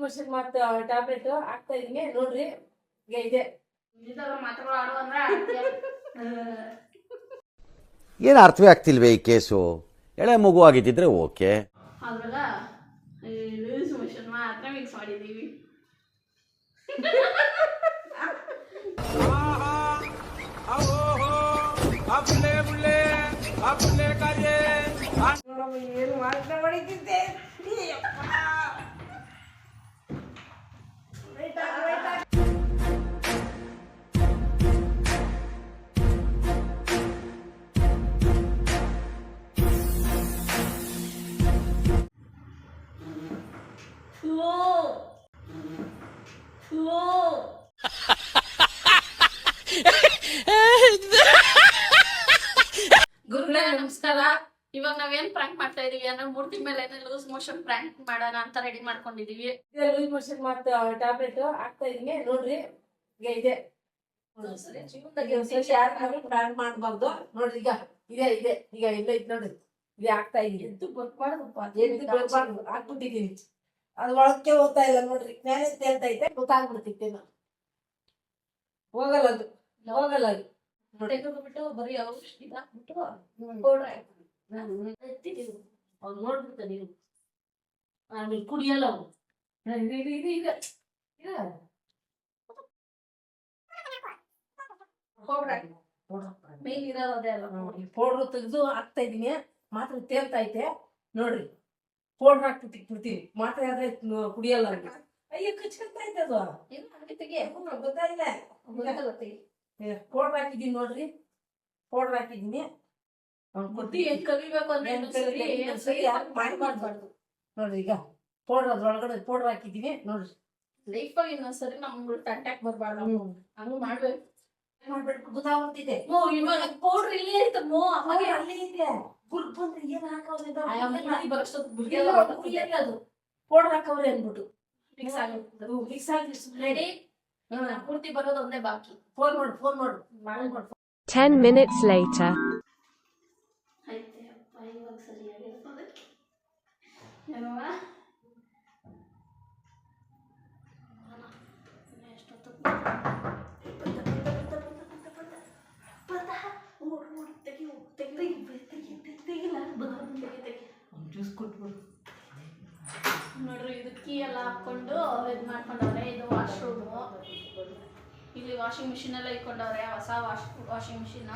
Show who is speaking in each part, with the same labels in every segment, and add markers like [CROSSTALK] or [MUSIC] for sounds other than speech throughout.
Speaker 1: Motion ಮತ್ತೆ tablet ಆಗ್ತಾ ಇದೀನಿ. ನೋಡ್ರಿ ಇದೆ.
Speaker 2: ಇದೆಲ್ಲ ಮಾತುಗಳು ಆಡು ಅಂದ್ರೆ [LAUGHS]
Speaker 3: ಏನು ಅರ್ಥವೇ ಆಗ್ತಿಲ್ವೇ ಈ ಕೇಸು? ಎಳೆ ಮಗು ಆಗಿದ್ದಿದ್ರೆ ಓಕೆ.
Speaker 2: ಅದ್ರಾಗ ಈ ಲೂಸ್ ಮೋಷನ್ ಮಾತ್ರ ಮಿಕ್ಸ್ ಮಾಡಿದೀವಿ
Speaker 1: ನೋಡಮ್ಮ ಏನು ಹೊಡಿತಿದ್ದೆ?
Speaker 2: ಓ ಮಾಡ್ತಾ ಇದೀವಿ ಅಂದ್ರೆ ಮೂರ್ತಿ ಮೇಲೆ ಲೂಸ್ ಮೋಷನ್ ಪ್ರಾಂಕ್ ಮಾಡೋಣ ಅಂತ ರೆಡಿ ಮಾಡ್ಕೊಂಡಿದೀವಿ.
Speaker 1: ಲೂಸ್ ಮೋಷನ್ ಮಾತ್ ಟ್ಯಾಬ್ಲೆಟ್ ಹಾಕ್ತಾ ಇದೀನಿ. ನೋಡ್ರಿ ಈಗ ಇದೆ. ಯಾರು ಪ್ಲಾನ್ ಮಾಡ್ಬಾರ್ದು. ನೋಡ್ರಿ ಈಗ ಇದೆ ಇದೆ. ಈಗ ಇಲ್ಲ ಇದ್ ನೋಡ್ರಿ. ಇದೆ ಹಾಕ್ತಾ ಇದೀನಿ.
Speaker 2: ಎದ್ದು ಬರ್ಬಾರ್ದಪ್ಪ
Speaker 1: ಎದ್ದು ಬರ್ಬಾರ್ದು ಹಾಕ್ಬಿಟ್ಟಿದೀನಿ. ಅದು ಒಳಕ್ಕೆ ಹೋಗ್ತಾ ಇಲ್ಲ ನೋಡ್ರಿ. ಮೇಲೆ ತೇಲ್ತೈತೆ ಗೊತ್ತಾಗ್ಬಿಡ್ತೈತೆ ಏನೋ. ಹೋಗಲ್ಲ ಅದು. ಹೋಗಲ್ಲ ಅದು.
Speaker 2: ಬಿಟ್ಟು ಬರೀ ಔಷಧಿ ಹಾಕ್ಬಿಟ್ಟು ಪೌಡರ್ ನಾನು ಆಮೇಲೆ ಕುಡಿಯಲ್ಲ
Speaker 1: ಇದು
Speaker 2: ನೋಡಿ
Speaker 1: ತೆಗೆದು ಹಾಕ್ತಾ ಇದೀನಿ ಮಾತ್ರ ತೇಲ್ತೈತೆ ನೋಡ್ರಿ ಪೌಡ್ರ್ ಹಾಕ್ಬಿಟ್ಟು ಇಟ್ಬಿಡ್ತೀವಿ ಮಾತ್ರ ಆದ್ರೆ ಕುಡಿಯಲ್ಲ ಅವ್ನು. ಅಯ್ಯೋ ಐತೆ ಅದು
Speaker 2: ತೆಗಿ
Speaker 1: ಪೌಡ್ರ್ ಹಾಕಿದೀನಿ ನೋಡ್ರಿ ಪೌಡ್ರ್ ಹಾಕಿದೀನಿ ಮಾಡ್ಬಾರ್ದು. ನೋಡ್ರಿ ಈಗ ಪೌಡರ್ ಅದ್ರೊಳಗಡೆ ಪೌಡರ್ ಹಾಕಿದೀವಿ ನೋಡ್ರಿ.
Speaker 2: ಲೈಫಾಗ ಇನ್ನೊಂದ್ಸರಿ ನಮ್ಗೆ ಅಟ್ಯಾಕ್ ಬರ್ಬಾರ್ದು. ಹಂಗ ಮಾಡ್ಬೇಕು.
Speaker 1: ಮಾಡ್ಬಿಟ್ಟು ಗೊತ್ತಾಗ್ತಿದೆ
Speaker 2: ಮೋ ಇವಾಗ ಪೌಡರ್ ಇಲ್ಲೇ ಐತೆ ಮೋ ಅವಾಗ
Speaker 1: ಅಲ್ಲಿ ಇದೆ. ಗುರುತ್ ಬಂದ್ರೆ ಏನ್ ಅದು. ಪೌಡರ್ ಹಾಕವ್ರೆ ಅಂದ್ಬಿಟ್ಟು.
Speaker 2: ಮಿಕ್ಸ್ ಆಗುತ್ತೆ.
Speaker 1: ಮಿಕ್ಸ್ ಆಗಿ
Speaker 2: ರೆಡಿ ಪೂರ್ತಿ ಬರೋದು ಒಂದೇ ಬಾಕಿ.
Speaker 1: ಫೋನ್ ಮಾಡು ಫೋನ್ ಮಾಡು. ಮಾಡಿ. ಮಾಡು
Speaker 4: 10 minutes later.
Speaker 2: ಐತೆ ಅಪ್ಪ ಇವಾಗ ಸರಿಯಾಗಿರ್ತದೆ ಏನವ್ವ ಎಷ್ಟೊತ್ತು
Speaker 1: ಜ್ಯೂಸ್ ಕೊಟ್ಬಿಡು.
Speaker 2: ನೋಡ್ರಿ ಇದು ಕೀ ಎಲ್ಲ ಹಾಕೊಂಡು ಇದು ಮಾಡ್ಕೊಂಡವ್ರೆ ಇದು ವಾಶ್ರೂಮು ಇಲ್ಲಿ ವಾಷಿಂಗ್ ಮಿಷಿನ್ ಎಲ್ಲ ಇಟ್ಕೊಂಡವ್ರೆ ಹೊಸ ವಾಶ್ ವಾಷಿಂಗ್ ಮಿಷಿನ್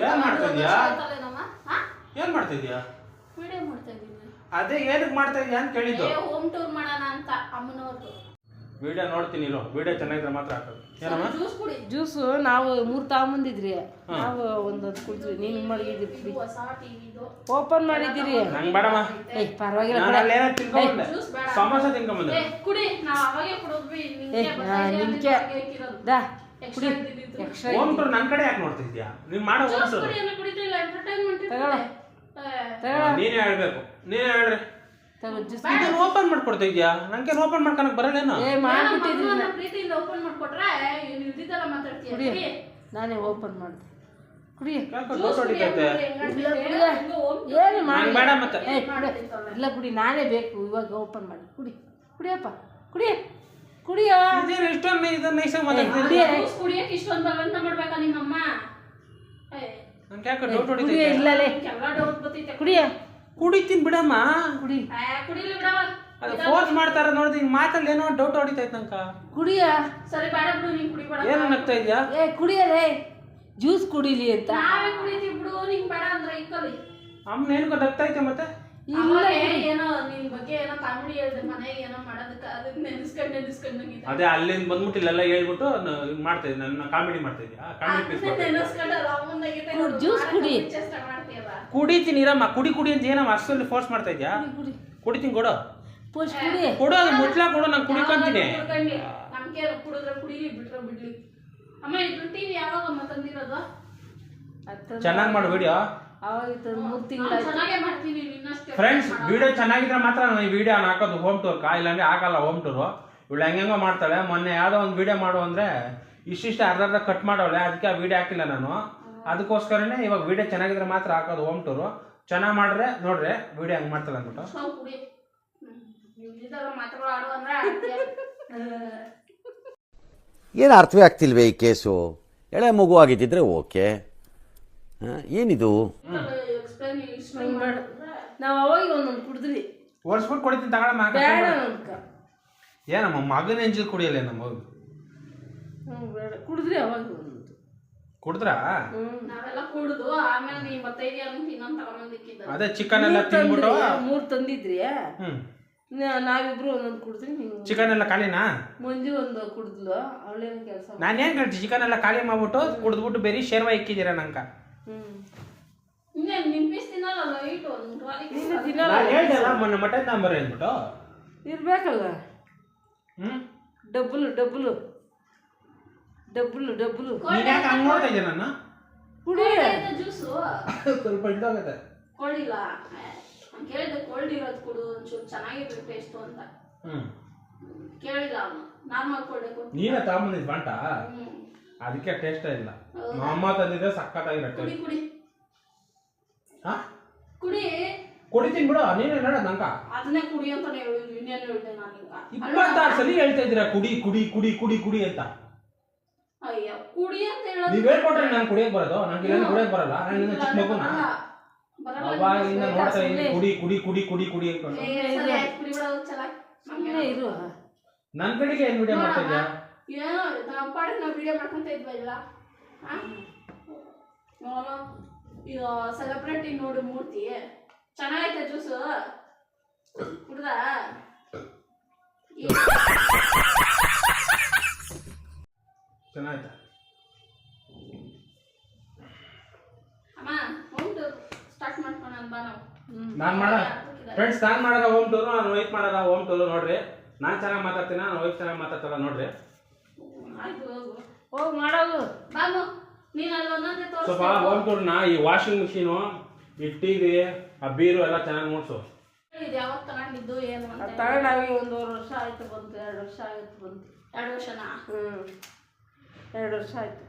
Speaker 5: ಏನು ಮಾಡ್ತಾ ಇದ್ಯಾ? ಏನ್ ಮಾಡ್ತಾ ಇದೀಯಾ?
Speaker 2: ವಿಡಿಯೋ ಮಾಡ್ತಾ ಇದ್ದೀನಿ.
Speaker 5: ಅದೇ ಏನಕ್ಕೆ ಮಾಡ್ತಾ ಇದೆಯಾ ಅಂತ ಕೇಳಿದ್ದು.
Speaker 2: ಏ ಹೋಮ್ ಟೂರ್ ಮಾಡೋಣ ಅಂತ ಅಮ್ಮನವ್ರದ್ದು
Speaker 5: ವಿಡಿಯೋ ನೋಡ್ತೀನಿ ಇರೋ ವಿಡಿಯೋ ಚೆನ್ನಾಗಿದ್ರೆ ಮಾತ್ರ ಹಾಕೋದು ಏನಮ್ಮ?
Speaker 2: ಜ್ಯೂಸ್ ಕುಡಿ.
Speaker 6: ಜ್ಯೂಸು ನಾವು ಮೂರು ತಗೊಂಬಂದಿದ್ರಿ ನಾವು ಒಂದೊಂದು ಕುಡಿದ್ವಿ. ನೀನು ಮಡಗಿದ್ರಿ
Speaker 2: ಇದು ಹೊಸ ಟಿವಿದು.
Speaker 6: ಓಪನ್ ಮಾಡಿದ್ದೀರಿ.
Speaker 5: ನಂಗೆ ಬೇಡಮ್ಮ.
Speaker 6: ಏ ಪರವಾಗಿಲ್ಲ
Speaker 5: ನಾನು
Speaker 6: ಬಿಡ.
Speaker 5: ಅಲ್ಲಿ ಏನೋ ತಿನ್ಕೊಂಡ್ಬಂದೆ
Speaker 2: ಜ್ಯೂಸ್ ಬೇಡ.
Speaker 5: ಸಮೋಸ ತಿನ್ಕೊಂಬಂದೆ
Speaker 2: ಏ ಕುಡಿ. ನಾವು ಅವಾಗೆ ಕುಡಿದ್ವಿ.
Speaker 6: ನಿಮಗೆ
Speaker 2: ನಿಮ್ಗೆ.
Speaker 6: ದಾ ಕುಡಿ. ಎಕ್ಸ್ಟ್ರಾ
Speaker 5: ಹೋಮ್ ಟೂರ್ ನನ್ನ ಕಡೆ ಯಾಕೆ ನೋಡ್ತಿದ್ದೀಯಾ ನೀನು ಮಾಡೋ
Speaker 2: ಜ್ಯೂಸ್
Speaker 5: ಟೂರ್
Speaker 2: ಕುಡಿ ಎಲ್ಲ ಕುಡಿತಿಲ್ಲ ಎಂಟರ್ಟೈನ್ಮೆಂಟ್
Speaker 6: ತಗೊಳ.
Speaker 5: ನೀನೇ ಹೇಳ್ಬೇಕು. ನೀನೇ ಹೇಳ್ರಿ. ಇದನ್ನ ಓಪನ್ ಮಾಡ್ಕೊಡ್ತಾ ಇದೀಯಾ ನಂಗೆ ಓಪನ್ ಮಾಡ್ಕೊಳಕ್ ಬರಲ್ಲೇನು?
Speaker 6: ಏ ಮಾಡ್ಬಿಟ್ಟಿದ್ರಿ ನಾ-
Speaker 2: ಪ್ರೀತಿಯಿಂದ ಓಪನ್ ಮಾಡ್ಕೊಟ್ರೆ ಇವ್ನು ಇದ್ದಿದ್ದೆಲ್ಲ ಮಾತಾಡ್ತೀಯ.
Speaker 6: ನಾನೇ ಓಪನ್ ಮಾಡಿದೆ. ಕುಡಿ ಏನು ಮಾಡಿ.
Speaker 5: ಬೇಡ ಮತ್ತೆ.
Speaker 6: ಇಲ್ಲ ಕುಡಿ ನಾನೇ ಬೇಕು ಇವಾಗ ಓಪನ್ ಮಾಡಿ. ಕುಡಿ ಕುಡಿಯಪ್ಪ. ಕುಡಿ ಕುಡಿಯೋ.
Speaker 5: ಇಷ್ಟೊಂದು ಇದನ್ನ ಇಷ್ಟ ಮಾತಾಡ್ತೀನಿ
Speaker 2: ಕುಡಿಯಕ್ಕೆ ಇಷ್ಟೊಂದು ಬಲವಂತ ಮಾಡ್ಬೇಕಾ ನಿಮ್ಮಮ್ಮ? ಏ,
Speaker 5: ನಂಗೆ ಯಾಕೋ ಡೌಟ್
Speaker 6: ಕುಡಿಯ
Speaker 5: ಹೊಡಿತೈತೆ?
Speaker 6: ಇಲ್ಲಲೇ. ಕುಡಿಯ.
Speaker 5: ಕುಡಿತೀನಿ ಬಿಡಮ್ಮ.
Speaker 6: ಕುಡಿ.
Speaker 2: ಕುಡಿಲಿ ಬಿಡವ.
Speaker 5: ಅದು ಫೋರ್ಸ್ ಮಾಡ್ತಾರ ನೋಡಿದ್ರೆ ಈ ಮಾತಲ್ಲಿ ಏನೋ ಡೌಟ್ ಹೊಡಿತೈತೆ ನಂಕ
Speaker 6: ಕುಡಿಯ?
Speaker 2: ಸರಿ ಬೇಡ ಬಿಡು ನೀನ್ ಕುಡಿಬೇಡ.
Speaker 5: ಏನು ನಗ್ತಾ ಇದೆಯಾ?
Speaker 6: ಏ ಕುಡಿಯಲೇ. ಜ್ಯೂಸ್ ಕುಡಿಲಿ ಅಂತ.
Speaker 2: ನಾವೇ ಕುಡಿತೀವಿ ಬಿಡು ನಿಂಗ್ ಬೇಡ ಅಂದ್ರೆ ಇಕ್ಕಲಿ
Speaker 5: ಅಮ್ಮ ಏನಕ್ಕೋ ನಗ್ತಾ ಐತೆ ಮತ್ತೆ?
Speaker 2: ಏನೋ ನಿನ್ ಬಗ್ಗೆ ಏನೋ ಕಾಮಿಡಿ ಹೇಳಿದೆ ಮನೆಗೆ ಏನೋ ಮಾಡೋದಕ್ಕ ಅದನ್ನ ನೆನೆಸ್ಕೊಂಡ್ ನೆನೆಸ್ಕೊಂಡ್ ನಂಗೆ
Speaker 5: ಅದೇ ಅಲ್ಲಿಂದ ಬಂದ್ಬಿಟ್ಟು ಇಲ್ಲೆಲ್ಲ ಹೇಳ್ಬಿಟ್ಟು ನ- ಇದ್ ಮಾಡ್ತಾ ಇದ್ದೀನಿ ನನ್ನ ಕಾಮಿಡಿ ಮಾಡ್ತಾ ಇದ್ದೀನಿ ಕಾಮಿಡಿ ಪೀಸ್
Speaker 2: ನೆನೆಸ್ಕೊಂಡ ರಾಮಂದಾಗೈತೆ
Speaker 6: ಕುಡ್-
Speaker 2: ಮಾಡ್ತೀಯಲ್ಲ
Speaker 5: ಕುಡಿತೀನಿ ಇರಮ್ಮ ಕುಡಿ ಕುಡಿ ಅಂತ ಏನಮ್ಮ ಅಷ್ಟೊಂದು ಫೋರ್ಸ್ ಮಾಡ್ತಾ ಇದ್ಯಾ?
Speaker 6: ಕುಡಿ
Speaker 5: ಕುಡಿತೀನಿ ಕೊಡು.
Speaker 6: ಕೊಡೋ ಕುಡಿ.
Speaker 5: ಕೊಡು ಅದು ಮುಟ್ಲಾ ಕೊಡು ನಾನು ಕುಡಿಕೊಂತೀನಿ
Speaker 2: ಕುಡ್ಕೊಂಡಿ? ನಮ್ಗೆ ಕುಡಿದ್ರೆ ಕುಡಿಲಿ ಬಿಟ್ರೆ ಬಿಡ್ಲಿ. ಅಮ್ಮ ಇದು ಟಿವಿ ಯಾವಾಗಮ್ಮ ತಂದಿರೋದು?
Speaker 5: ಚೆನ್ನಾಗಿ ಮಾಡು ವಿಡಿಯೋ.
Speaker 6: ಮೂರು ತಿಂಗಳಾಯ್ತು
Speaker 5: ಫ್ರೆಂಡ್ಸ್ ವಿಡಿಯೋ ಚೆನ್ನಾಗಿದ್ರೆ ಮಾತ್ರ ನಾನು ಈ ವಿಡಿಯೋ ಹಾಕೋದು ಹೋಮ್ ಟೂರ್ ಕಾ? ಇಲ್ಲಾಂದ್ರೆ ಹಾಕಲ್ಲ ಹೋಮ್ ಟೂರು ಇವಳು ಹೆಂಗೆಂಗೋ ಮಾಡ್ತಾಳೆ. ಮೊನ್ನೆ ಯಾವುದೋ ಒಂದು ವಿಡಿಯೋ ಮಾಡು ಅಂದ್ರೆ ಇಷ್ಟಿಷ್ಟು ಅರ್ಧ ಅರ್ಧ ಕಟ್ ಮಾಡೋಳೆ. ಅದಕ್ಕೆ ಆ ವಿಡಿಯೋ ಹಾಕಿಲ್ಲ ನಾನು. ಅದಕ್ಕೋಸ್ಕರನೇ ಇವಾಗ ವಿಡಿಯೋ ಚೆನ್ನಾಗಿದ್ರೆ ಮಾತ್ರ ಹಾಕೋದು ಹೋಮ್ ಟೂರು ಚೆನ್ನಾಗಿ ಮಾಡ್ರೆ ನೋಡ್ರಿ ವಿಡಿಯೋ ಹಂಗೆ ಮಾಡ್ತಾಳೆ ಅಂದ್ಬಿಟ್ಟು.
Speaker 3: ಏನು ಅರ್ಥವೇ ಆಗ್ತಿಲ್ವೇ ಈ ಕೇಸು? ಎಳೆ ಮಗು ಆಗಿದ್ದಿದ್ರೆ ಓಕೆ. ಏನಿದು?
Speaker 2: ಎಕ್ಸ್ಪ್ಲೈನ್
Speaker 6: ಹಂಗ್ ಮಾಡ ನಾವು ಅವಾಗ ಒಂದೊಂದು ಕುಡಿದ್ರಿ
Speaker 5: ಓಡಿಸ್ಬಿಟ್ಟು ಕೊಡ್ತೀನಿ ತಗೊಳಮ್ಮ
Speaker 6: ಬೇಡ ಅನ್ಕ
Speaker 5: ಏನಮ್ಮ ಮಗನ ಎಂಜಿಲ್ ಕುಡಿಯಲ್ಲ ನಮ್ಮ ಮಗು?
Speaker 6: ಹ್ಞೂ ಬೇಡ. ಕುಡಿದ್ರಿ ಅವಾಗ ಒಂದೊಂದು
Speaker 5: ಕುಡಿದ್ರಾ?
Speaker 6: ಹ್ಞೂ
Speaker 2: ನಾವೆಲ್ಲ ಕುಡ್ದು ಆಮೇಲೆ ನೀ ಬತ್ತೈದಿ ಅಂತ ಇನ್ನೊಂದು ತಗೊಂಬಂದಿಕ್ಕಿದ್ದ
Speaker 5: ಅದೇ ಚಿಕನ್ ಎಲ್ಲ ತಿಂದ್ಬಿಟ್ಟು
Speaker 6: ಮೂರು ತಂದಿದ್ರಿ.
Speaker 5: ಹ್ಮ್.
Speaker 6: ನಾ- ನಾವಿಬ್ರು ಒಂದೊಂದು ಕುಡಿದ್ರಿ ನೀವು
Speaker 5: ಚಿಕನ್ ಎಲ್ಲ ಖಾಲಿನಾ?
Speaker 6: ಮಂಜು ಒಂದು ಕುಡಿದ್ಲು ಅವಳೇನು ಕೆಲಸ
Speaker 5: ನಾನು ಏನು ಹೇಳ್ತೀನಿ ಚಿಕನ್ ಎಲ್ಲ ಖಾಲಿ ಮಾಡ್ಬಿಟ್ಟು ಕುಡಿದ್ಬಿಟ್ಟು ಬೇರೆ ಶೇರ್ವ ಇಕ್ಕಿದ್ದೀರ ನಂಗೆ? ಮೊನ್ನೆ ಮಟನ್ ತಾಂಬರ್ರಿ ಅಂದ್ಬಿಟ್ಟು
Speaker 6: ಇರ್ಬೇಕಲ್ಲ.
Speaker 5: ಹ್ಞೂ
Speaker 6: ಡಬ್ಬುಲು ಡಬ್ಬುಲು ಡಬ್ಬುಲು ಡಬ್ಬಲು
Speaker 5: ನೀನು ಯಾಕೆ ಹಂಗೆ ನೋಡ್ತಾ ಇದ್ದೆ ನನ್ನ
Speaker 6: ಕುಡಿ
Speaker 2: ಜ್ಯೂಸು
Speaker 5: ಸ್ವಲ್ಪ ಇದಾಗುತ್ತೆ.
Speaker 2: ಕೊಳ್ಳಿಲ್ಲ ಕೇಳಿದೆ ಕೋಲ್ಡ್ ಇರೋದು ಕೊಡು ಒಂಚೂರು ಚೆನ್ನಾಗಿರ್ಬೇಕು ಟೇಸ್ಟು ಅಂತ.
Speaker 5: ಹ್ಞೂ
Speaker 2: ಕೇಳಿಲ್ಲ ಅವನು. ನಾರ್ಮಲ್ ಕೊಡ್ಬೇಕು ಕೊಟ್ಟು
Speaker 5: ನೀನೇ ತಗೊಂಬಂದಿದ್ದು ಬಂಟ?
Speaker 2: ಹ್ಮ್.
Speaker 5: ಅದಕ್ಕೆ ಟೇಸ್ಟ್ ಇಲ್ಲ. ಅಮ್ಮ ತಂದಿದ್ರೆ ಸಕ್ಕತ್ತಾಗಿರೋ
Speaker 2: ಕುಡಿ
Speaker 5: ಟೇಸ್ಟ್
Speaker 2: ಕುಡಿ.
Speaker 5: ಹಾಂ?
Speaker 2: ಕುಡಿ.
Speaker 5: ಕುಡಿತೀನಿ ಬಿಡು ನೀನು ಹೇಳ ನಂಗ.
Speaker 2: ಅದನ್ನೇ ಕುಡಿ ಅಂತ ಹೇಳಿದ್ರು ಇನ್ನೇನು ಹೇಳಿದೆ ನಾನು ಈಗ
Speaker 5: ಇಪ್ಪತ್ತಾರು ಸಲ ಹೇಳ್ತಾ ಇದ್ದೀರಾ ಕುಡಿ ಕುಡಿ ಕುಡಿ ಕುಡಿ ಕುಡಿ ಅಂತ?
Speaker 2: ಅಯ್ಯ ಕುಡಿ ಅಂತ ಹೇಳೋದು
Speaker 5: ನೀವ್ ಹೇಳ್ಕೊಟ್ರೆ ನಾನು ಕುಡಿಯಕ್ ಬರೋದು? ನಂಗೆ ಇಲ್ಲ. ಕುಡಿಯಕ್ ಬರಲ್ಲ. ನಾನು ಇನ್ನು ಚಿಕ್ಕ ಮಗುನ.
Speaker 2: ಬರಲ್ಲ
Speaker 5: ಅವಾಗಿಂದ ನೋಡ್ತಾ ಇದ್ದೀನಿ. ಕುಡಿ ಕುಡಿ ಕುಡಿ ಕುಡಿ ಕುಡಿ ಅಂತ.
Speaker 2: ಏ, ಸರಿ ಆಯ್ತು, ಕುಡಿ
Speaker 6: ಸುಮ್ಮನೆ ಇರು.
Speaker 5: ನನ್ ಕಡೆಗೆ ಏನ್ ವಿಡಿಯೋ ಮಾಡ್ತಾ ಇದ್ಯಾ
Speaker 2: ಏನೋ ನಾವು ಪಾಡಕ್ಕೆ ನಾವು ವಿಡಿಯೋ ಮಾಡ್ಕೊತ ಇದ್ವಾ ಇಲ್ಲ ನೋಡು ಇದು ಸೆಲೆಬ್ರಿಟಿ ನೋಡು ಮೂರ್ತಿ. ಚೆನ್ನಾಗೈತೆ ಜ್ಯೂಸು ಕುಡ್ದ?
Speaker 5: ಚೆನ್ನಾಯ್ತಾ
Speaker 2: ಅಮ್ಮ ಉಂಟು ಸ್ಟಾರ್ಟ್ ಮಾಡ್ಕೊಳ ಬಾ ನಾವು.
Speaker 5: ನಾನ್ ಮಾಡ? ಫ್ರೆಂಡ್ಸ್ ನಾನ್ ಮಾಡಾಗ ಹೋಮ್ ಟೂರು ನಾನು ವೈಫ್ ಮಾಡೋದ ಹೋಮ್ ಟೂರು ನೋಡ್ರಿ. ನಾನ್ ಚೆನ್ನಾಗಿ ಮಾತಾಡ್ತೀನಿ ನಾನು ವೈಫ್ ಚೆನ್ನಾಗಿ ಮಾತಾಡ್ತಾರ ನೋಡ್ರಿ.
Speaker 2: ಆಯ್ತು ಹೋಗು.
Speaker 6: ಹೋಗಿ ಮಾಡೋದು
Speaker 2: ಬಾಬು ನೀನು ಅಲ್ಲಿ ಒಂದೊಂದೇ
Speaker 5: ಸ್ವಲ್ಪ
Speaker 2: ತೋರಿಸ್ಬೇಕು
Speaker 5: ಹೋಮ್ ಟೂರ್ನ ಈ ವಾಷಿಂಗ್ ಮಿಷಿನು ಈ ಟಿವಿ ಆ ಬೀರು ಎಲ್ಲ ಚೆನ್ನಾಗಿ ನೋಡ್ಸು
Speaker 2: ಇದು ಯಾವಾಗ ತಗೊಂಡಿದ್ದು ಏನು ಅಂತ
Speaker 6: ಗಿರ ತಗೊಂಡಾಗಿ ಒಂದೂವರೆ ವರ್ಷ ಆಯ್ತು ಬಂತು ಎರಡು ವರ್ಷ ಆಯ್ತು ಬಂತು.
Speaker 2: ಎರಡು ವರ್ಷನಾ?
Speaker 6: ಹ್ಞೂ ಎರಡು ವರ್ಷ ಆಯ್ತು.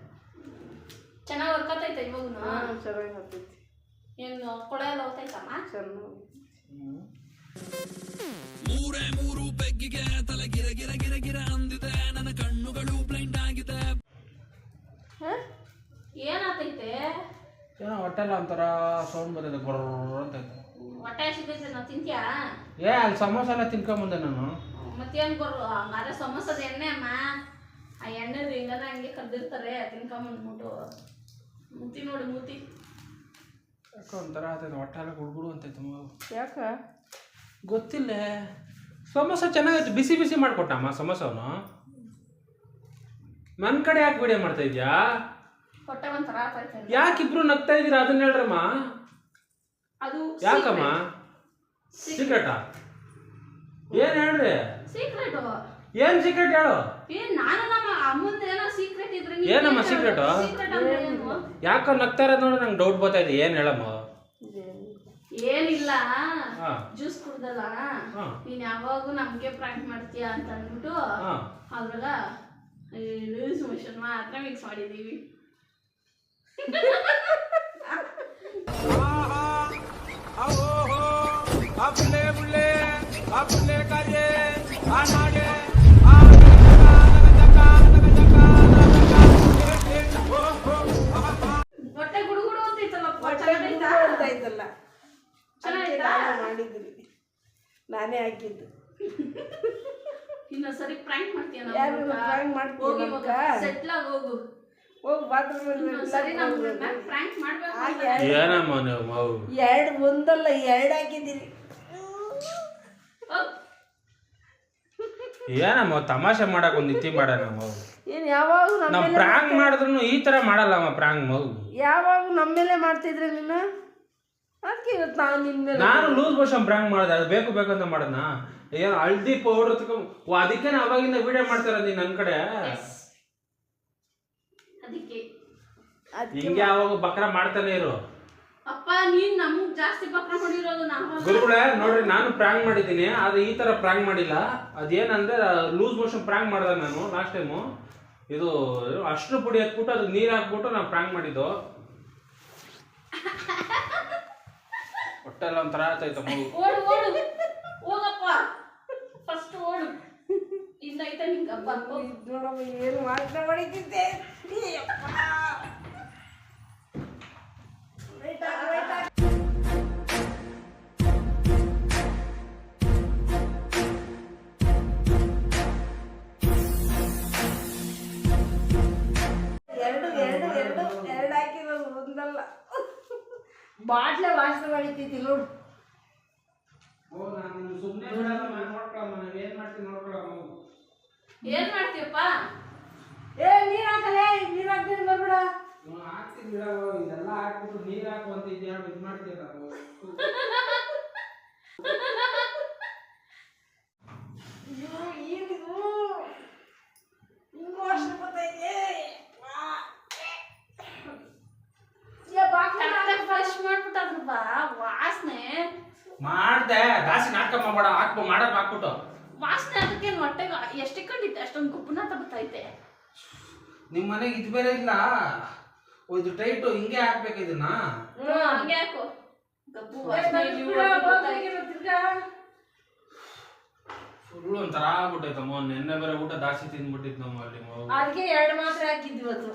Speaker 2: ಚೆನ್ನಾಗಿ ವರ್ಕ್ ಇವಾಗೂ
Speaker 6: ಹಾಂ ಚೆನ್ನಾಗಿ ಆಗ್ತೈತಿ
Speaker 2: ಏನು ಕೊಡ ಎಲ್ಲ ಹೋಗ್ತೈತಮ್ಮ?
Speaker 6: ಚೆನ್ನಾಗಿ
Speaker 2: ಏನಾತೈತೆ
Speaker 5: ಏನೋ ಹೊಟ್ಟೆಲ್ಲ ಒಂಥರ ಸೌಂಡ್ ಬಂದಿದೆ ಬರೋ ಅಂತ.
Speaker 2: ಹೊಟ್ಟೆ ನಾವು ತಿಂತ್ಯಾ?
Speaker 5: ಏ ಅಲ್ಲಿ ಸಮೋಸ ಎಲ್ಲ ತಿನ್ಕೊಂಬಂದೆ ನಾನು.
Speaker 2: ಮತ್ತೇನು ಬರು ಹಂಗಾರೆ ಸಮೋಸದ ಎಣ್ಣೆ ಅಮ್ಮ. ಆ ಎಣ್ಣೆ ಹಿಂಗೆಲ್ಲ ಹಂಗೆ ಕರ್ದಿರ್ತಾರೆ ತಿನ್ಕೊಂಬಂದ್ಬಿಟ್ಟು ಮುತಿ ನೋಡಿ ಮುತಿ
Speaker 5: ಯಾಕೋ ಒಂಥರ ಹೊಟ್ಟೆಲ್ಲ ಗುಡ್ಗುಡು ಅಂತೈತೆ ಮಗು.
Speaker 6: ಯಾಕ?
Speaker 5: ಗೊತ್ತಿಲ್ಲ. ಸಮೋಸ ಚೆನ್ನಾಗೈತೆ ಬಿಸಿ ಬಿಸಿ ಮಾಡ್ಕೊಟ್ಟಮ್ಮ ಸಮೋಸವನು ನನ್ನ ಕಡೆ ಯಾಕೆ ವಿಡಿಯೋ ಮಾಡ್ತಾ ಇದ್ಯಾ?
Speaker 2: ಆತೈತೆ
Speaker 5: ಯಾಕಿಬ್ರು ನಗ್ತಾ ಇದ್ದೀರಾ? ಅದನ್ನ ಹೇಳ್ರಮ್ಮ.
Speaker 2: ಅದು
Speaker 5: ಯಾಕಮ್ಮ? ಸೀಕ್ರೆಟಾ. ಏನ್ ಹೇಳ್ರಿ?
Speaker 2: ಸೀಕ್ರೆಟ್.
Speaker 5: ಏನ್ ಸೀಕ್ರೆಟ್ ಹೇಳು?
Speaker 2: ಏ ನಾನು ನಮ್ಮ ಅಮ್ಮಂದ ಏನೋ ಸೀಕ್ರೆಟ್ ಇದ್ರೆ
Speaker 5: ಏನಮ್ಮ?
Speaker 2: ಸೀಕ್ರೆಟ್?
Speaker 5: ಯಾಕ ನಗ್ತಾ ಇರೋದು ನೋಡಿ ನಂಗೆ ಡೌಟ್ ಬರ್ತಾ ಇದೆ. ಏನ್ ಹೇಳಮ್ಮ?
Speaker 2: ಏನಿಲ್ಲ.
Speaker 5: ಹಾ.
Speaker 2: ಜ್ಯೂಸ್ ಕುಡ್ದಲ್ಲ. ನೀನ್ ಯಾವಾಗೂ ನಮ್ಗೆ ಪ್ರಾಂಕ್ ಮಾಡ್ತೀಯ ಅಂತ ಅಂದ್ಬಿಟ್ಟು ಅದ್ರಾಗ ಲೂಸ್ ಮೋಷನ್ ಮಾತ್ರ ಮಿಕ್ಸ್ ಮಾಡಿದೀವಿ ಹೊಟ್ಟೆ ಗುಡುಗುಡು ಅಂತೈತಲ್ಲಪ್ಪ ಚೆನ್ನಾಗೈತಾ
Speaker 6: ಅಂತ ಆಯ್ತಲ್ಲ
Speaker 2: ಚೆನ್ನಾಗೈತಾ
Speaker 6: ಮಾಡಿದ್ರಿ ನಾನೇ ಹಾಕಿದ್ದು.
Speaker 2: ಇನ್ನೊಂದ್ಸರಿ ಪ್ರಾಂಕ್ ಮಾಡ್ತೀಯ ಹೋಗಿ
Speaker 6: ನಮ್ಗ?
Speaker 2: ಸೆಟ್ಲ್ ಆಗಿ ಹೋಗು.
Speaker 5: ಏನಮ್ಮ ನೀವು ಮಗು
Speaker 6: ಎರಡು ಒಂದಲ್ಲ ಎರಡು ಹಾಕಿದ್ದೀರಿ.
Speaker 5: ಏನಮ್ಮ ತಮಾಷೆ ಮಾಡಕ್ ಒಂದು ಇತಿ ಮಾಡೋಣ
Speaker 6: ಏನು ಯಾವಾಗ ನಮ್ಮ
Speaker 5: ನಾವು ಪ್ರಾಂಗ್ ಮಾಡಿದ್ರು ಈ ತರ ಮಾಡಲ್ಲಮ್ಮ ಪ್ರಾಂಗ್ ಮಗು
Speaker 6: ಯಾವಾಗ ನಮ್ಮ ಮೇಲೆ ಮಾಡ್ತಿದ್ರೆ ನೀನು? ಅದಕ್ಕೆ ಇವತ್ತು ನಾನು ನಿನ್ನ ಮೇಲೆ
Speaker 5: ನಾನು ಲೂಸ್ ಮೋಷನ್ ಪ್ರಾಂಗ್ ಮಾಡಿದೆ ಅದು ಬೇಕು ಬೇಕು ಅಂತ ಮಾಡೋಣ ಏನು ಹಳ್ದಿ ಪೌಡರ್ ತಗೊಂಡು ಅದಕ್ಕೆ ನಾ ಅವಾಗಿಂದ ವಿಡಿಯೋ ಮಾಡ್ತಾರ ನೀನು ನನ್ನ ನನ್ ಕಡೆ
Speaker 2: ಅದಕ್ಕೆ
Speaker 5: ಹಿಂಗೆ ಅವಾಗ ಬಕ್ರ ಮಾಡ್ತಾನೆ ಇರು.
Speaker 2: ಅಪ್ಪ ನೀನ್ ನಮ್ಗ್ ಜಾಸ್ತಿ ಬಕ್ರ ಮಾಡಿರೋದು ನಾನು
Speaker 5: ಗುರುಗಳೇ ನೋಡ್ರಿ ನಾನು ಪ್ರಾಂಗ್ ಮಾಡಿದ್ದೀನಿ ಆದ್ರೆ ಈ ತರ ಪ್ರಾಂಗ್ ಮಾಡಿಲ್ಲ. ಅದೇನಂದ್ರೆ ಲೂಸ್ ಮೋಷನ್ ಪ್ರಾಂಗ್ ಮಾಡಿದೆ ನಾನು ಲಾಸ್ಟ್ ಟೈಮು ಇದು ಅಷ್ಟು ಪುಡಿ ಹಾಕ್ಬಿಟ್ಟು ಅದಕ್ಕೆ ನೀರು ಹಾಕ್ಬಿಟ್ಟು ನಾನು ಪ್ರಾಂಗ್ ಮಾಡಿದ್ದು. ಹೊಟ್ಟೆಲ್ಲ ಒಂಥರ ಆಯ್ತಾಯ್ತು ಮಗು.
Speaker 2: ಓಡು ಓಡು. ಹೋಗಪ್ಪ. ಇನ್ನೈತೆ ನಿಂಗೆ ಹಬ್ಬ
Speaker 1: ಇದ್ ನೋಡಮ್ಮ ಏನು ಮಾಡ್ತಾ ಹೊಡಿತಿದ್ದೆ ಏ ಯಪ್ಪ. Wait ಆಗ್, wait ಆಗ್. ಎರಡು ಎರಡು ಎರಡು ಎರಡು ಹಾಕಿರೋದು ಒಂದಲ್ಲ ಬಾಟ್ಲೆ ವಾಸನೆ ಮಾಡಿತೈತಿ ನೋಡು.
Speaker 5: ಏನ್
Speaker 2: ಮಾಡ್ತೀವಪ್ಪ
Speaker 1: ಏ ನೀರ್ ಹಾಕಲೇ ನೀರ್ ಹಾಕ್ತೀನಿ ಬರ್ಬೇಡ.
Speaker 5: ನೀವು ಹಾಕ್ತೀನಿ ಬಿಡವ ಇದೆಲ್ಲ ಹಾಕ್ಬಿಟ್ಟು ನೀರು ಹಾಕು ಅಂತ ಇದೆಯಾ ಇದು ಮಾಡ್ತೀರ
Speaker 1: ಅಯ್ಯೋ ಏನಿದು? ಹಿಂಗ್ ವಾಸನೆ ಬರ್ತೈತೆ ವಾ. ಏ, ಬಾಕ್ಲ ಹಾಕು.
Speaker 2: ಫ್ರೆಶ್ ಮಾಡ್ಬಿಟ್ಟಾದ್ರು ಬಾ ವಾಸನೆ.
Speaker 5: ಮಾಡ್ದೆ ದಾಸಿ ನಾಟಕ ಮಾಡಬೇಡ ಹಾಕ್ಬೋ ಮಾಡೋದು ಹಾಕ್ಬಿಟ್ಟು.
Speaker 2: ವಾಸನೆ ಅದಕ್ಕೆ ಹೊಟ್ಟೆಗೆ ಎಷ್ಟಿಕೊಂಡಿದ್ದೆ ಅಷ್ಟೊಂದು ಗುಪ್ಪನ ತಗೋತೈತೆ
Speaker 5: ನಿಮ್ಮ ಮನೆಗೆ ಇದು ಬೇರೆ ಇಲ್ಲ. ಓ, ಇದು ಟೈಟ್ ಹಿಂಗೆ ಹಾಕ್ಬೇಕು ಇದನ್ನ?
Speaker 2: ಹ್ಮ್, ಹಂಗೆ ಹಾಕು. ಗಬ್ಬು.
Speaker 5: ಫುಲ್ ಒಂಥರ ಆಗ್ಬಿಟ್ಟೈತಮ್ಮ ನೆನ್ನೆ ಬೇರೆ ಊಟ ದಾಸಿ ತಿಂದ್ಬಿಟ್ಟಿತ್ತು ನಮ್ಮ ಅಲ್ಲಿ.
Speaker 1: ಅದಕ್ಕೆ ಎರಡು ಮಾತ್ರ ಹಾಕಿದ್ವಿ ಇವತ್ತು.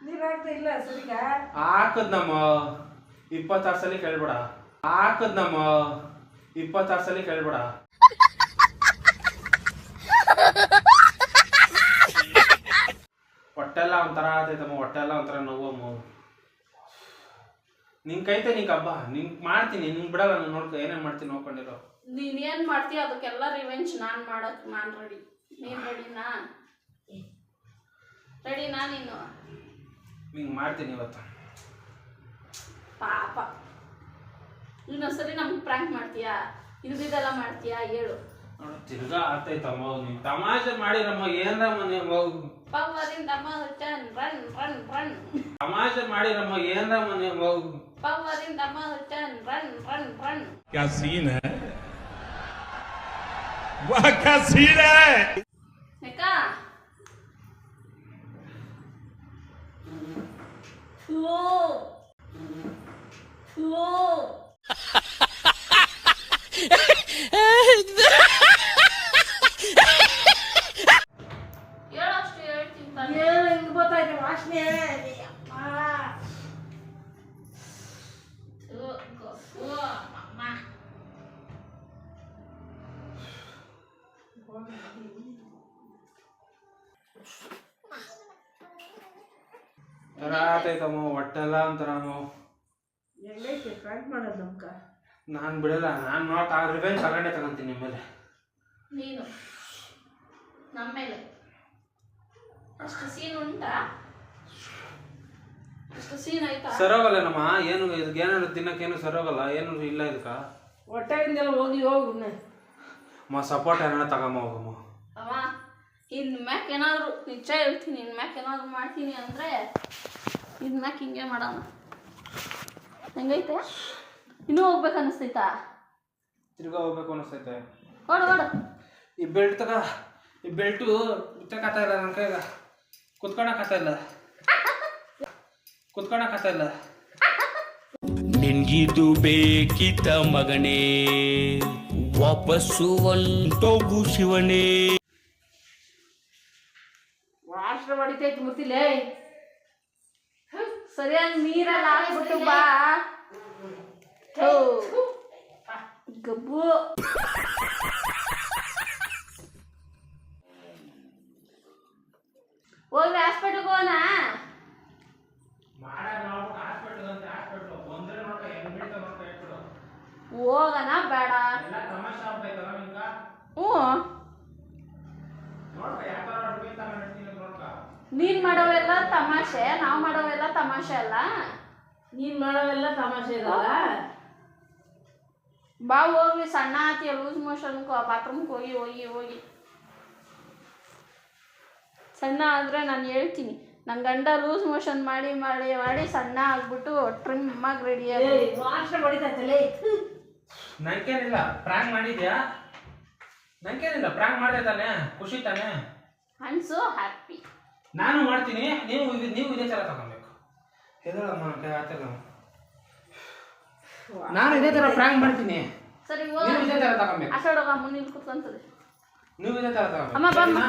Speaker 1: ನೀರ್ ಹಾಕ್ತಾ ಇಲ್ಲ ಸರಿಗ?
Speaker 5: ಹಾಕದ್ ನಮ್ಮ ಇಪ್ಪತ್ತಾರು ಸಲ ಕೇಳ್ಬೇಡ. ಹಾಕದ್ ನಮ್ಮ ಇಪ್ಪತ್ತಾರು ಸಲ ಕೇಳ್ಬೇಡ. ಒಂಥರ ಆತೈತಮ್ಮ ಹೊಟ್ಟೆಲ್ಲ ಒಂಥರ ನೋವಮ್ಮ ನಿನ್ ಕೈತೆ ನಿಂಗೆ ಹಬ್ಬ ನಿಂಗ್ ಮಾಡ್ತೀನಿ ನಿನ್ ಬಿಡಲ್ಲ ನಾನು ನೋಡ್ಕೊ ಏನೇನ್ ಮಾಡ್ತೀನಿ ನೋಡ್ಕೊಂಡಿರೋ.
Speaker 2: ನೀನ್ ಏನ್ ಮಾಡ್ತೀಯ ಅದಕ್ಕೆಲ್ಲ ರಿವೆಂಜ್ ನಾನ್ ಮಾಡಕ್ ನಾನ್ ರೆಡಿ ನೀನ್ ರೆಡಿನಾ ರೆಡಿನಾ ನೀನು?
Speaker 5: ನಿಂಗ್ ಮಾಡ್ತೀನಿ ಇವತ್ತು.
Speaker 2: ಪಾಪ. ಇನ್ನೊಂದ್ಸರಿ ನಮ್ಗೆ ಪ್ರ್ಯಾಂಕ್ ಮಾಡ್ತೀಯಾ? ಇಲ್ದಿದ್ದೆಲ್ಲ ಮಾಡ್ತೀಯಾ? ಹೇಳು.
Speaker 5: ನೋಡು ತಿರ್ಗಾ ಆಗ್ತೈತಮ್ಮ ನೀನ್ ತಮಾಷೆ ಮಾಡಿರಮ್ಮ ಏನ್ರಮ್ಮ ನೀವು
Speaker 2: ಪವರಿಂದ ಟನ್ ರನ್ ರನ್ ರನ್
Speaker 5: ತಮಾಷೆ ಮಾಡಿರಮ್ಮ ಏನ್ರಮ್ಮ ನೀವು
Speaker 2: ಪವರಿಂದ ಟನ್ ರನ್ ರನ್ ರನ್
Speaker 7: क्या सीन है वाह क्या सीन है
Speaker 2: ಯಾಕ ಥೂ. ಥೂ.
Speaker 5: ಒಂಥರ ಆತೈತಮ್ಮ ಹೊಟ್ಟೆಲ್ಲ
Speaker 1: ಅಂತ ನಾನು. ಮಾಡೋದು ನಮ್ಕ
Speaker 5: ನಾನು ಬಿಡಲ್ಲ ನಾನು ನಾಟ್ ಆ ರಿವೆಂಜ್ ತಗೊಂಡೆ ತಗೊಂತೀನಿ ನಿಮ್ಮ ಮೇಲೆ
Speaker 2: ನೀನು ನಮ್ಮ ಮೇಲೆ. ಅಷ್ಟು ಸೀನ್ ಉಂಟಾ? ಅಷ್ಟು ಸೀನ್ ಆಯ್ತಾ?
Speaker 5: ಸರೋಗಲ್ಲ ನಮ್ಮ ಏನು ಇದಕ್ಕೆ ಏನಾದ್ರು ತಿನ್ನಕ್ಕೇನು ಸರೋಗಲ್ಲ ಏನು ಇಲ್ಲ ಇದಕ್ಕ.
Speaker 1: ಹೊಟ್ಟೆಯಿಂದೆಲ್ಲ ಹೋಗಿ ಹೋಗು.
Speaker 5: ಮ ಸಪೋರ್ಟ್ ಏನಾರ ತಗೊಂಬ ಹೋಗಮ್ಮ.
Speaker 2: ಅವ ಇನ್ ಮ್ಯಾಕ್ ಏನಾದರೂ ನಿಜ ಹೇಳ್ತೀನಿ ಇನ್ ಮ್ಯಾಕ್ ಏನಾದರೂ ಮಾಡ್ತೀನಿ ಅಂದ್ರೆ ಇನ್ ಮ್ಯಾಕ್ ಹಿಂಗೆ ಮಾಡೋಣ. ಹೆಂಗೈತೆ? ಇನ್ನೂ ಹೋಗ್ಬೇಕು ಅನ್ನಿಸ್ತೈತಾ
Speaker 5: ತಿರ್ಗಾ ಹೋಗ್ಬೇಕು ಅನಿಸ್ತೈತೆ.
Speaker 2: ಓಡು ಓಡು.
Speaker 5: ಈ ಬೆಲ್ಟ್ ತಗ ಈ ಬೆಲ್ಟು ಬಿಚ್ಚಕ್ಕಾಗ್ತಾ ಇಲ್ಲ ನನ್ನ ಕೈಗ ಕುತ್ಕೊಳಕ್ಕಾಗ್ತಾ ಇಲ್ಲ. ಕುತ್ಕೊಳಕ್ಕಾಗ್ತಾ ಇಲ್ಲ.
Speaker 8: ನಿನ್ಗಿದು ಬೇಕಿತ್ತ ಮಗನೇ ವಾಪಸ್ಸು ಒಂಟೋಗು ಶಿವನೇ
Speaker 1: ವಾಸನೆ ಹೊಡಿತೈತಿ ಮುತ್ತಿಲೇ
Speaker 2: ಸರಿಯಾಗಿ ನೀರೆಲ್ಲ ಹಾಕ್ಬಿಟ್ಟು ಬಾ. ಗಬ್ಬು. ಹೋಗಿ ಹಾಸ್ಪಿಟ್ಲ್ಗೆ ಹೋಗೋಣ ಹೋಗೋಣ ಬೇಡ. ಹ್ಞೂ. ನೀನ್ ಮಾಡೋವೆಲ್ಲ ತಮಾಷೆ ನಾವು ಮಾಡೋವೆಲ್ಲ ತಮಾಷೆ ಅಲ್ಲ?
Speaker 1: ನೀನ್ ಮಾಡೋವೆಲ್ಲ ತಮಾಷೆ ಇರಲ್ಲ?
Speaker 2: ಬಾ ಹೋಗ್ಲಿ ಸಣ್ಣ ಆತಿಯ ಲೂಸ್ ಮೋಷನ್ ಬಾತ್ರೂಮ್ಗೆ ಹೋಗಿ ಹೋಗಿ ಹೋಗಿ. ಸಣ್ಣ ಆದರೆ ನಾನು ಹೇಳ್ತೀನಿ ನನ್ನ ಗಂಡ ಲೂಸ್ ಮೋಷನ್ ಮಾಡಿ ಮಾಡಿ ಮಾಡಿ ಸಣ್ಣ ಆಗ್ಬಿಟ್ಟು ಟ್ರಿಮ್ ಆಗಿ. ರೆಡಿ
Speaker 5: ನಂಗೇನಿಲ್ಲ ಪ್ರಾಂಕ್ ಮಾಡಿದ್ಯಾ? ನಂಗೇನಿಲ್ಲ ಪ್ರಾಂಕ್ ಮಾಡಿದಾನೆ ಖುಷಿ ತಾನೆ?
Speaker 2: ಹ್ಯಾಪಿ
Speaker 5: ನಾನು ಮಾಡ್ತೀನಿ ನೀವು ನೀವು ಇದೇ ಥರ ತಗೊಬೇಕು. ಹೆದರಮ್ಮ ನಾನು ಇದೇ ಥರ ಪ್ರಾಂಕ್ ಮಾಡ್ತೀನಿ.
Speaker 2: ಸರಿ
Speaker 5: ನೀವು ಇದೇ ಥರ ತಗೊಬೇಕು.
Speaker 2: ಮುಂದೆ ಕುತ್ಕೊಂತದೆ
Speaker 5: ನೀವು ಇದೇ ತರ
Speaker 2: ಅಮ್ಮ, ಬಾ,
Speaker 5: ತಗೊಬೇಕು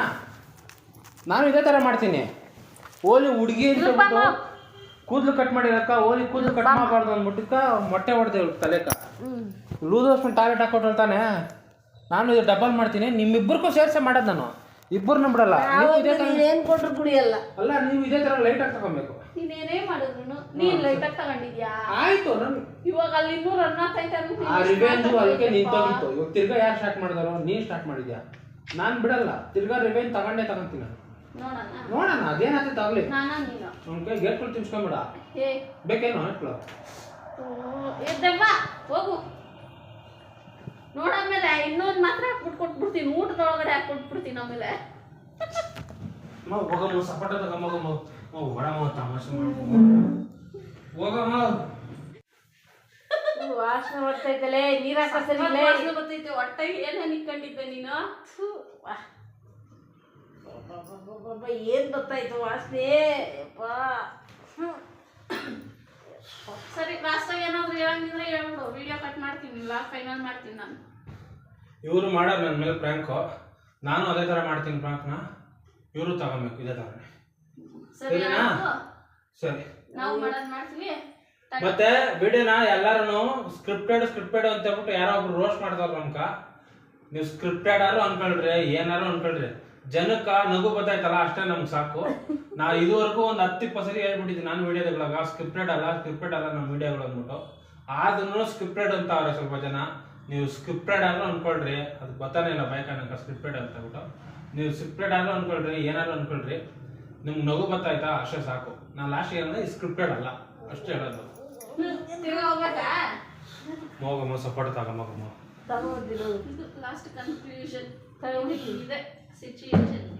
Speaker 5: ನಾನು ಇದೇ ತರ ಮಾಡ್ತೀನಿ. ಓಲಿ ಹುಡುಗಿ. ಕೂದಲು ಕಟ್ ಮಾಡಿರಕ್ಕ ಓಲಿ ಕೂದಲು ಕಟ್ ಮಾಡಬಾರ್ದು ಅಂದ್ಬಿಟ್ಟಿಕ್ಕ ಮೊಟ್ಟೆ ಹೊಡೆದೆ ತಲೆಕ. ಲೂಸ್ ಟ್ಯಾಬ್ಲೆಟ್ ಟಾಯ್ಲೆಟ್ ತಾನೆ ನಾನು ಇದು ಡಬಲ್ ಮಾಡ್ತೀನಿ. ನಿಮ್ಮಿಬ್ಬರಿಗೂ ಸೇರ್ಸೆ ಮಾಡೋದು ನಾನು. ಇಬ್ಬರನ್ನ ಬಿಡಲ್ಲ. ನೀವು ಇದೇ ತರ
Speaker 1: ಏನ್ ಕೊಟ್ರು ಕುಡಿಯಲ್ಲ.
Speaker 5: ಅಲ್ಲ ನೀವು ಇದೇ ತರ ಲೈಟ್ ಆಗಿ ತಗೊಬೇಕು.
Speaker 2: ನೀನೇನೇ ಮಾಡಿದ್ರು ನೀನ್ ಲೈಟಾಗಿ ತಗೊಂಡಿದ್ಯಾ?
Speaker 5: ಆಯ್ತು ನನ್
Speaker 2: ಇವಾಗ ಅಲ್ಲಿ ಇನ್ನೂ ರನ್ ಆಗ್ತೈತೆ ಅಂತ
Speaker 5: ಆ ರಿವೆಂಜ್ ಅದಕ್ಕೆ ನಿಂತೋಗಿತ್ತು. ಇವಾಗ ತಿರ್ಗಾ ಯಾರು ಸ್ಟಾರ್ಟ್ ಮಾಡಿದಾರೋ ನೀನ್ ಸ್ಟಾರ್ಟ್ ಮಾಡಿದ್ಯಾ? ನಾನ್ ಬಿಡಲ್ಲ. ತಿರ್ಗಾ ರಿವೆಂಜ್ ತಗೊಂಡೇ ತಗೊಂತೀನಿ ನಾನು.
Speaker 2: ನೋಡೋಣ.
Speaker 5: ನೋಡೋಣ ಅದೇನಾಗ್ತದೆ ತಗೊಳ್ಳಿ.
Speaker 2: ನಾನ ನೀನು?
Speaker 5: ಅವ್ನ ಕೈ ಗೇಟ್ಗಳು ತಿನ್ಸ್ಕೊಂಬಿಡ?
Speaker 2: ಏ.
Speaker 5: ಬೇಕೇನೋ? ಇಟ್ಲು
Speaker 2: ಎದ್ದವ್ವ ಹೋಗು. ನೋಡಾಮೇಲೆ ಇನ್ನೊಂದು ಮಾತ್ರ ಹಾಕ್ಬಿಟ್ಟು ಕೊಟ್ಬಿಡ್ತೀನಿ ಊಟದೊಳಗಡೆ ಹಾಕ್ಬಿಟ್ಬಿಡ್ತೀನಿ ಆಮೇಲೆ.
Speaker 5: ಮಗ ಹೋಗಮ್ಮ ಸಪೋಟ ಹೊಡಮ್ಮ ತಮಾಷೆ ಹೋಗಮ್ಮ.
Speaker 1: ವಾಸನೆ ಬರ್ತೈತಲೆ ನೀರ್
Speaker 2: ಬರ್ತೈತೆ ಹೊಟ್ಟೆಗೆ ಏನೇನು ಇಕ್ಕೊಂಡಿದ್ದೆ ನೀನು.
Speaker 1: ಏನ್ ಬರ್ತಾಯ್ತು ವಾಸನೆ? ಯಪ್ಪಾ.
Speaker 2: ಸರಿ ಲಾಸ್ಟಾಗ ಏನಾದ್ರು ಹೇಳಂಗಿದ್ರೆ ಹೇಳ್ಬಿಡು. ವಿಡಿಯೋ ಕಟ್ ಮಾಡ್ತೀನಿ ಲಾಸ್ಟ್ ಫೈನಲ್ ಮಾಡ್ತೀನಿ ನಾನು.
Speaker 5: ಇವರು ಮಾಡೋರು ನನ್ನ ಮೇಲೆ ಪ್ರ್ಯಾಂಕು ನಾನು ಅದೇ ಥರ ಮಾಡ್ತೀನಿ ಪ್ರ್ಯಾಂಕ್ನ ಇವರು ತಗೋಬೇಕು ಇದೇ ಥರ
Speaker 2: ಸರಿ
Speaker 5: ಸರಿನಾ? ಸರಿ.
Speaker 2: ನಾವು ಮಾಡೋದು ಮಾಡ್ತೀವಿ.
Speaker 5: ಮತ್ತೆ ವಿಡಿಯೋನ ಎಲ್ಲಾರು ಸ್ಕ್ರಿಪ್ಟೆಡ್ ಸ್ಕ್ರಿಪ್ಟೆಡ್ ಅಂತ ಹೇಳ್ಬಿಟ್ಟು ಯಾರೋ ಒಬ್ರು ರೋಸ್ಟ್ ಮಾಡ್ತಾರ ನಮ್ಕ. ನೀವು ಸ್ಕ್ರಿಪ್ಟೆಡ್ ಆರು ಅನ್ಕೊಳ್ರಿ ಏನಾರು ಅನ್ಕೊಳ್ರಿ. ಜನಕ್ಕ ನಗು ಬತ್ತಾಯ್ತಲ್ಲ ಅಷ್ಟೇ ನಮ್ಗೆ ಸಾಕು. ನಾ ಇದುವರೆಗೂ ಒಂದು ಹತ್ತು ಇಪ್ಪತ್ತು ಸರಿ ಹೇಳ್ಬಿಟ್ಟಿದ್ದೀನಿ ನಾನು ವಿಡಿಯೋಗಳಾಗ. ಸ್ಕ್ರಿಪ್ಟೆಡ್ ಅಲ್ಲ ಸ್ಕ್ರಿಪ್ಟೆಡ್ ಅಲ್ಲ ನಮ್ಮ ವಿಡಿಯೋಗಳು ಅಂದ್ಬಿಟ್ಟು. ಆದ್ರೂ ಸ್ಕ್ರಿಪ್ಟೆಡ್ ಅಂತ ಅವ್ರೆ ಸ್ವಲ್ಪ ಜನ. ನೀವು ಸ್ಕ್ರಿಪ್ಟೆಡ್ ಆದ್ರೂ ಅನ್ಕೊಳ್ರಿ. ಅದು ಗೊತ್ತಾನೆ ಇಲ್ಲ ಬೈಕ್ ಅನ್ನಕ ಸ್ಕ್ರಿಪ್ಟೆಡ್ ಅಂತ ಹೇಳ್ಬಿಟ್ಟು ನೀವು ಸ್ಕ್ರಿಪ್ಟೆಡ್ ಆದ್ರೂ ಅನ್ಕೊಳ್ರಿ ಏನಾದ್ರು ಅನ್ಕೊಳ್ರಿ. ನಿಮ್ಗೆ ನಗು ಬತ್ತಾಯ್ತಾ ಅಷ್ಟೇ ಸಾಕು. ನಾನು ಲಾಸ್ಟ್ ಏನಂದ್ರೆ ಸ್ಕ್ರಿಪ್ಟೆಡ್ ಅಲ್ಲ. ಅಷ್ಟೇ ಹೇಳೋದು. ಮೋಗಮ್ಮ ಸಪೋರ್ಟ್
Speaker 2: ಇದು ಲಾಸ್ಟ್ ಕನ್ಕ್ಲೂಷನ್ ಇದೆ. situation